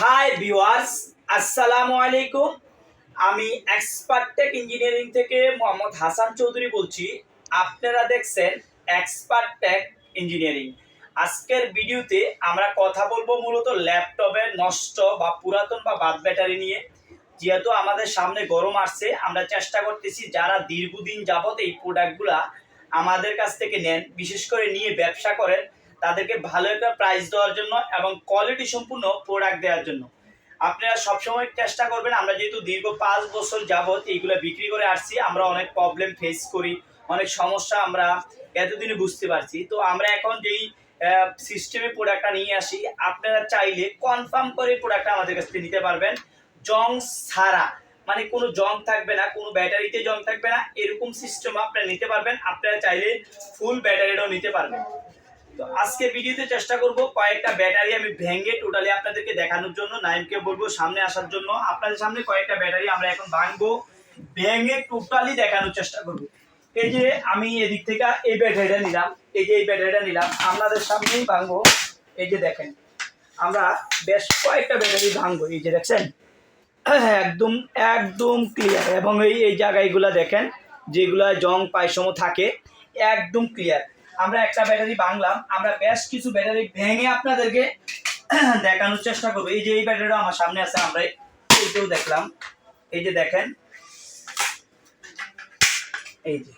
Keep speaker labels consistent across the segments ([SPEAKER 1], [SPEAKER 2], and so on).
[SPEAKER 1] Hi viewers আসসালামু আলাইকুম আমি এক্সপার্ট টেক ইঞ্জিনিয়ারিং থেকে মোহাম্মদ হাসান চৌধুরী বলছি। আপনারা দেখছেন এক্সপার্ট টেক ইঞ্জিনিয়ারিং আজকের ভিডিওতে আমরা কথা বলব মূলত ল্যাপটপের নষ্ট বা পুরাতন বা বাদ ব্যাটারি নিয়ে। যেহেতু আমাদের সামনে গরম আসছে, আমরা চেষ্টা করতেছি যারা দীর্ঘদিন যাবত এই প্রোডাক্টগুলা আমাদের কাছ থেকে নেন, বিশেষ করে নিয়ে ব্যবসা করেন তাদেরকে ভালো একটা প্রাইস দেওয়ার জন্য এবং কোয়ালিটি সম্পূর্ণ প্রোডাক্ট দেওয়ার জন্য। আপনারা সবসময় চেষ্টা করবেন, আমরা যেহেতু দীর্ঘ পাঁচ বছর যাবত এইগুলো বিক্রি করে আসছি, আমরা অনেক প্রবলেম ফেস করি, অনেক সমস্যা আমরা এতদিনে বুঝতে পারছি। তো আমরা এখন যেই সিস্টেমে প্রোডাক্টটা নিয়ে আসি, আপনারা চাইলে কনফার্ম করে প্রোডাক্টটা আমাদের কাছ থেকে নিতে পারবেন। জং ছাড়া মানে কোনো জং থাকবে না, কোনো ব্যাটারিতে জং থাকবে না, এরকম সিস্টেম আপনারা নিতে পারবেন, আপনারা চাইলে ফুল ব্যাটারিটাও নিতে পারবেন। তো আজকে ভিডিওতে চেষ্টা করব কয়েকটা ব্যাটারি আমি ভেঙে টোটালি আপনাদেরকে দেখানোর জন্য, নাইমকে বলব সামনে আসার জন্য। আপনাদের সামনে কয়েকটা ব্যাটারি আমরা এখন ভাঙবো, ভেঙে টোটালি দেখানোর চেষ্টা করব। এই যে আমি এদিক থেকে এই ব্যাটারিটা নিলাম, এই যে এই ব্যাটারিটা নিলাম, আপনাদের সামনেই ভাঙবো। এই যে দেখেন, আমরা বেশ কয়েকটা ব্যাটারি ভাঙবো, এই যে দেখছেন? একদম একদম ক্লিয়ার এবং এই এই জায়গাগুলো দেখেন, যেগুলা জং পায়সম থাকে, একদম ক্লিয়ার আমরা একটা ব্যাটারি ভাঙলাম, আমরা বেশ কিছু ব্যাটারি ভেঙে আপনাদেরকে দেখানোর চেষ্টা করব। এই যে এই ব্যাটারিটা আমার সামনে আছে, আমরা এইটাও দেখলাম, এই যে দেখেন। এই যে।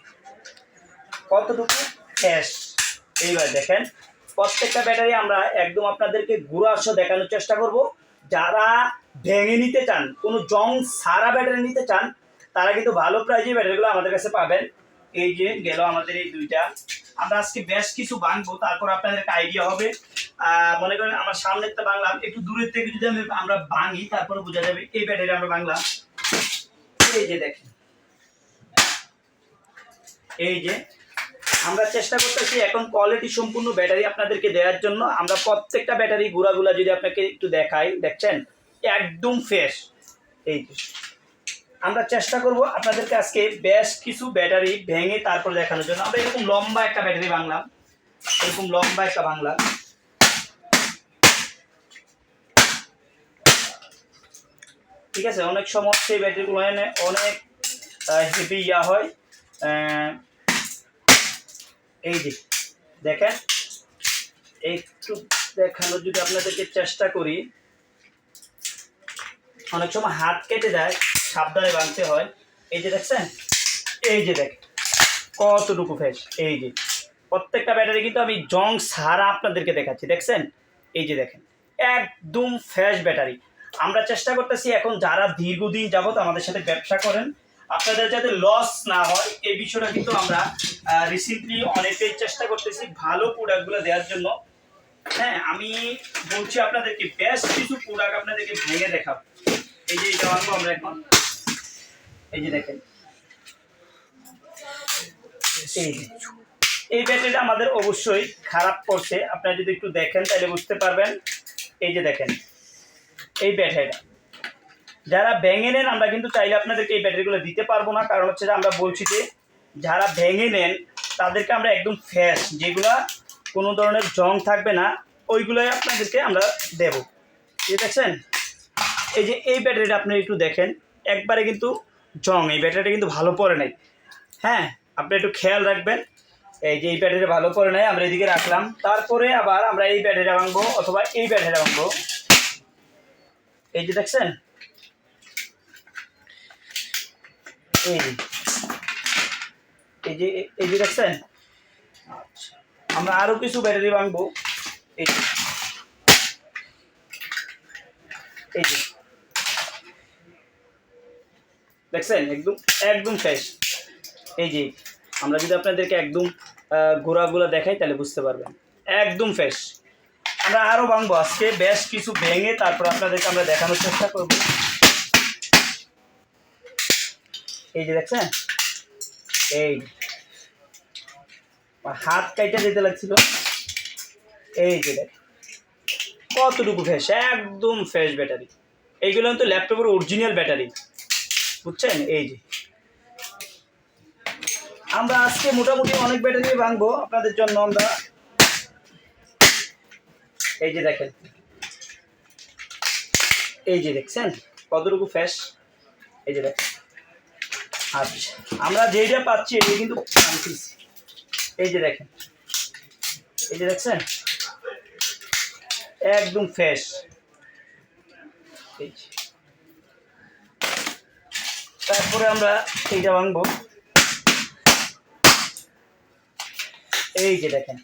[SPEAKER 1] কতটুকু ফ্যাস এইবার দেখেন, প্রত্যেকটা ব্যাটারি আমরা একদম আপনাদেরকে গুড়াংশ দেখানোর চেষ্টা করব। যারা ভেঙে নিতে চান, কোনো জং সারা ব্যাটারি নিতে চান, তারা কিন্তু ভালো প্রাইজে ব্যাটারিগুলো আমাদের কাছে পাবেন। এই যে গেল আমাদের এই দুইটা। আমরা আজকে বেশ কিছু বাংবো তারপর আপনাদের একটা আইডিয়া হবে মনে করেন আমার সামনে একটা বাংলাম একটু দূরের থেকে যদি আমি আমরা ভাঙি, তারপরে বোঝা যাবে এই ব্যাটারি আমরা বাংলাম এই যে দেখেন। এই যে আমরা চেষ্টা করতেছি এখন কোয়ালিটি সম্পূর্ণ ব্যাটারি আপনাদেরকে দেওয়ার জন্য। আমরা প্রত্যেকটা ব্যাটারি গুঁড়াগুলা যদি আপনাকে একটু দেখাই, দেখছেন? একদম ফ্রেশ এই যে। আমরা চেষ্টা করব আপনাদেরকে আজকে বেশ কিছু ব্যাটারি ভেঙে তারপর দেখানোর জন্য। আমরা এরকম লম্বা একটা ব্যাটারি বাংলাম এরকম লম্বা একটা বাংলা ঠিক আছে, অনেক সময় সেই ব্যাটারিগুলো এনে অনেক হেভি ইয়া হয়। এই যে, দেখেন, একটু দেখানোর যদি আপনাদেরকে চেষ্টা করি। অনেক সময় হাত কেটে যায় সাবধানে বাঁধতে হয়। এই যে দেখছেন? এই যে দেখ, কতটুকু ফ্রেশ এই যে। প্রত্যেকটা ব্যাটারি কিন্তু আমি জং সারা আপনাদেরকে দেখাচ্ছি, দেখছেন? এই যে দেখেন, একদম ফ্রেশ ব্যাটারি আমরা চেষ্টা করতেছি এখন যারা দীর্ঘদিন যাবত আমাদের সাথে ব্যবসা করেন, আপনাদের যাতে লস না হয়, এই বিষয়টা কিন্তু আমরা রিসেন্টলি অনেকেই চেষ্টা করতেছি ভালো প্রোডাক্টগুলো দেওয়ার জন্য। হ্যাঁ আমি বলছি আপনাদেরকে বেশ কিছু প্রোডাক্ট আপনাদেরকে ভেঙে দেখাবো এই যে এটা আনব আমরা এখন। এই যে দেখেন। এই ব্যাটারিটা আমাদের অবশ্যই খারাপ করছে। আপনারা যদি একটু দেখেন, তাহলে বুঝতে পারবেন। এই যে দেখেন, এই ব্যাটারিটা। যারা ভেঙে নেন, আমরা কিন্তু চাইলে আপনাদেরকে এই ব্যাটারিগুলো দিতে পারব না। কারণ হচ্ছে যে আমরা বলছি যে, যারা ভেঙে নেন, তাদেরকে আমরা একদম ফ্রেশ যেগুলা কোনো ধরনের জং থাকবে না, ওইগুলোই আপনাদেরকে আমরা দেব। এই দেখছেন? এই যে এই ব্যাটারিটা আপনি একটু দেখেন। একবারে কিন্তু জং এই ব্যাটারিটা কিন্তু ভালো পড়ে নাই। হ্যাঁ আপনি একটু খেয়াল রাখবেন, এই যে এই ব্যাটারি ভালো পড়ে নাই, আমরা এদিকে রাখলাম। তারপরে আবার আমরা এই ব্যাটারিটা ভাঙবো, অথবা এই ব্যাটারিটা ভাঙবো। এই যে দেখছেন? এই যে এই যে দেখছেন? আমরা আরও কিছু ব্যাটারি ভাঙবো। এই এই যে। দেখছেন? একদম একদম ফ্রেশ এই যে, আমরা যদি আপনাদেরকে একদম গোড়াগুলো দেখাই, তাহলে বুঝতে পারবেন। একদম ফ্রেশ আমরা আরও ভাঙবো। আজকে বেশ কিছু ভেঙে তারপর আপনাদেরকে আমরা দেখানোর চেষ্টা করব। এই যে দেখছেন? এই হাত কাইটা যেতে লাগছিল। এই যে দেখ কতটুকু ফ্রেশ একদম ফ্রেশ ব্যাটারি। এইগুলো কিন্তু ল্যাপটপের অরিজিনাল ব্যাটারি। বুঝছেন? এই যে। আমরা আজকে মোটামুটি অনেক ব্যাটারি ভাঙবো আপনাদের জন্য আমরা। এই যে দেখেন। এই যে দেখছেন? কতটুকু ফ্যাশ এই যে দেখেন। আচ্ছা আমরা যেইটা পাচ্ছি এটা কিন্তু এই যে দেখেন। এই যে দেখছেন? একদম ফ্রেশ এই যে। তারপরে আমরা এইটা ভাঙবো। এই যে দেখেন।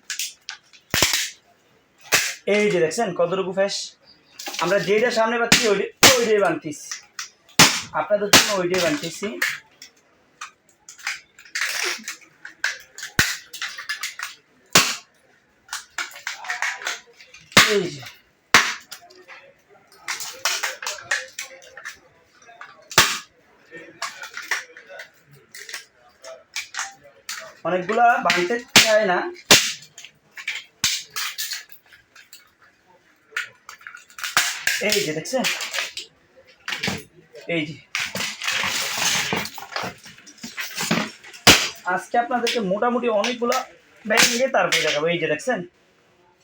[SPEAKER 1] এই যে দেখছেন কতটুকু ফ্রেশ আমরা যেটা সামনে পাচ্ছি, ওই ওইটাই বানতেছি। আপনাদের জন্য ওইটাই বানতেছি। এই যে। অনেকগুলা ভাঙতে চায় না। এই যে, দেখছেন? এই যে। আজকে আপনাদেরকে মোটামুটি অনেকগুলা নিয়ে তারপরে দেখাবো। এই যে, দেখছেন?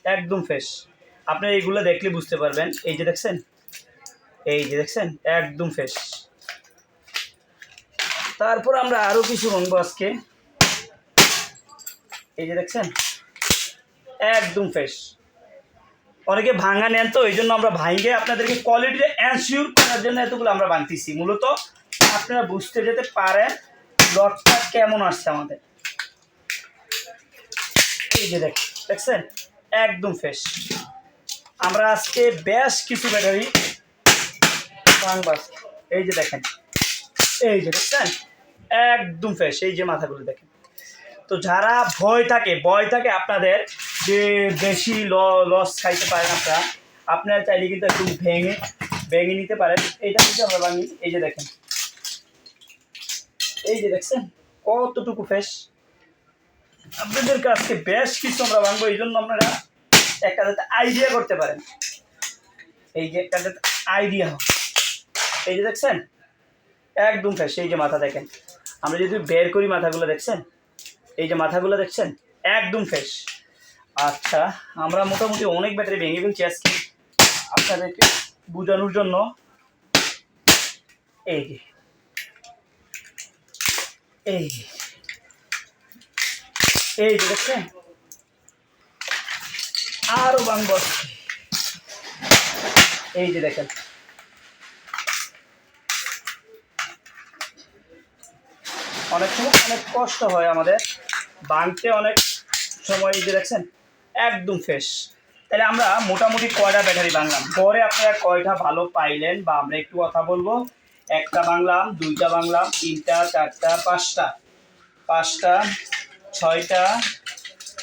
[SPEAKER 1] একদম ফ্রেশ আপনি এইগুলো দেখলে বুঝতে পারবেন। এই যে, দেখছেন? এই যে, দেখছেন? একদম ফ্রেশ তারপর আমরা আরও কিছু রঙবো আজকে। এই যে দেখছেন? একদম ফ্রেশ অনেকে ভাঙা নেন তো এই জন্য আমরা ভাঙে আপনাদেরকে কোয়ালিটিটা অ্যানসিওর করার জন্য এতগুলো আমরা বানতেছি। মূলত আপনারা বুঝতে যেতে পারেন লটটা কেমন আসছে আমাদের। এই যে দেখ, দেখছেন? একদম ফ্রেশ আমরা আজকে বেশ কিছু ব্যাটারি ভাঙবাস এই যে দেখেন, এই যে দেখছেন? একদম ফ্রেশ এই যে মাথাগুলো দেখেন। তো যারা ভয় থাকে ভয় থাকে আপনাদের যে বেশি লস খাইতে পারেন আপনারা আপনারা চাইলে কিন্তু একটু ভেঙে ভেঙে নিতে পারেন। এইটা কিন্তু আমরা ভাঙি এই যে দেখেন। এই যে দেখছেন, কতটুকু ফ্রেশ আপনাদেরকে আজকে বেশ কিছু আমরা ভাঙবো, এই জন্য আপনারা একটা যাতে আইডিয়া করতে পারেন। এই যে একটা যাতে আইডিয়া হয়। এই যে দেখছেন, একদম ফ্রেশ এই যে মাথা দেখেন। আমরা যদি বের করি মাথাগুলো, দেখছেন? এই যে মাথাগুলো দেখছেন? একদম ফ্রেশ আচ্ছা আমরা মোটামুটি অনেক ব্যাটারি ভেঙে ফেলছি আজকে আপনাদেরকে বোঝানোর জন্য। এই যে, এই এই যে দেখছেন? আরও বাংব এই যে দেখেন অনেক সময় অনেক কষ্ট হয় আমাদের। বাঁধতে অনেক সময় যে দেখছেন, একদম ফ্রেশ তাহলে আমরা মোটামুটি কয়টা ব্যাটারি বাংলাম পরে আপনারা কয়টা ভালো পাইলেন বা আমরা একটু কথা বলব। একটা বাংলাম দুইটা বাংলাম তিনটা, চারটা, পাঁচটা। পাঁচটা, ছয়টা,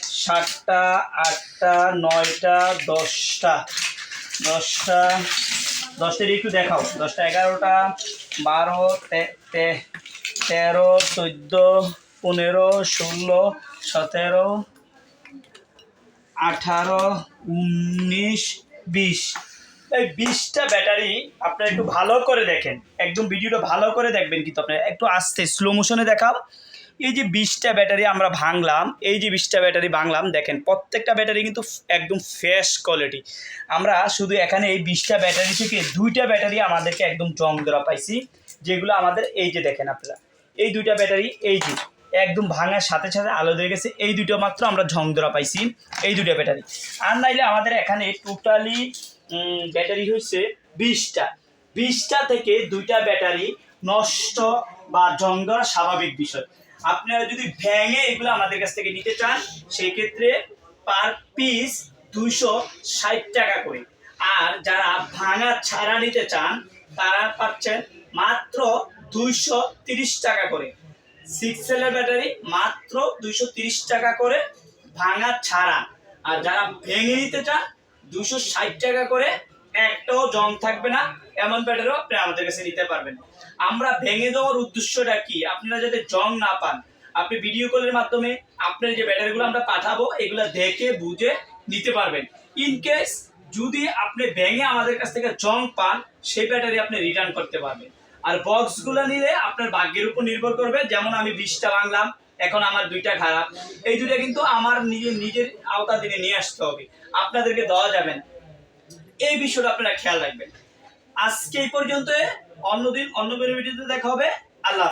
[SPEAKER 1] সাতটা, আটটা, নয়টা, দশটা। দশটা দশটার একটু দেখাও। দশটা এগারোটা, বারো তে- তেরো, চোদ্দ, পনেরো, ষোলো, সতেরো, আঠারো, উনিশ, বিশ। এই বিশটা ব্যাটারি আপনারা একটু ভালো করে দেখেন। একদম ভিডিওটা ভালো করে দেখবেন কিন্তু আপনারা। একটু আস্তে স্লো মোশনে দেখাও। এই যে বিশটা ব্যাটারি আমরা ভাঙলাম, এই যে বিশটা ব্যাটারি ভাঙলাম, দেখেন প্রত্যেকটা ব্যাটারি কিন্তু একদম ফ্রেশ কোয়ালিটি আমরা শুধু এখানে এই বিশটা ব্যাটারি থেকে দুইটা ব্যাটারি আমাদেরকে একদম জং ধরা পাইছি, যেগুলো আমাদের এই যে দেখেন আপনারা। এই দুইটা ব্যাটারি এই যে একদম ভাঙার সাথে সাথে আলো দিয়ে গেছে, এই দুটো মাত্র আমরা ঝং ধরা পাইছি, এই দুইটা ব্যাটারি। আর নাইলে আমাদের এখানে টোটালি ব্যাটারি হচ্ছে বিশটা। বিশটা থেকে দুইটা ব্যাটারি নষ্ট বা জং ধরা স্বাভাবিক বিষয়। আপনারা যদি ভেঙে এগুলো আমাদের কাছ থেকে নিতে চান সেই ক্ষেত্রে পার পিস দুইশো ষাট টাকা করে। আর যারা ভাঙা ছাড়া নিতে চান, তারা পাচ্ছেন মাত্র দুইশো তিরিশ টাকা করে। সিক্স সেলের ব্যাটারি মাত্র দুইশো তিরিশ টাকা করে, ভাঙা ছাড়া। আর যারা ভেঙে নিতে চান দুশো ষাট টাকা করে, একটাও জং থাকবে না, এমন ব্যাটারিও আপনি আমাদের কাছে নিতে পারবেন। আমরা ভেঙে দেওয়ার উদ্দেশ্যটা কি? আপনারা যাতে জং না পান, আপনি ভিডিও কলের মাধ্যমে আপনার যে ব্যাটারিগুলো আমরা পাঠাবো, এগুলো দেখে, বুঝে নিতে পারবেন। ইন কেস যদি আপনি ভেঙে আমাদের কাছ থেকে জং পান, সেই ব্যাটারি আপনি রিটার্ন করতে পারবেন। আর বক্সগুলো নিলে আপনার ভাগ্যের উপর নির্ভর করবে। যেমন আমি বিশটা ভাঙলাম, এখন আমার দুইটা খারাপ। এই দুইটা কিন্তু আমার নিজের নিজের আওতা দিনে নিয়ে আসতে হবে। আপনাদেরকে দেওয়া যাবে না। এই বিষয়টা আপনারা খেয়াল রাখবেন। আজকে এই পর্যন্ত অন্যদিন অন্য বেরোবিটিতে দেখা হবে। আল্লাহ।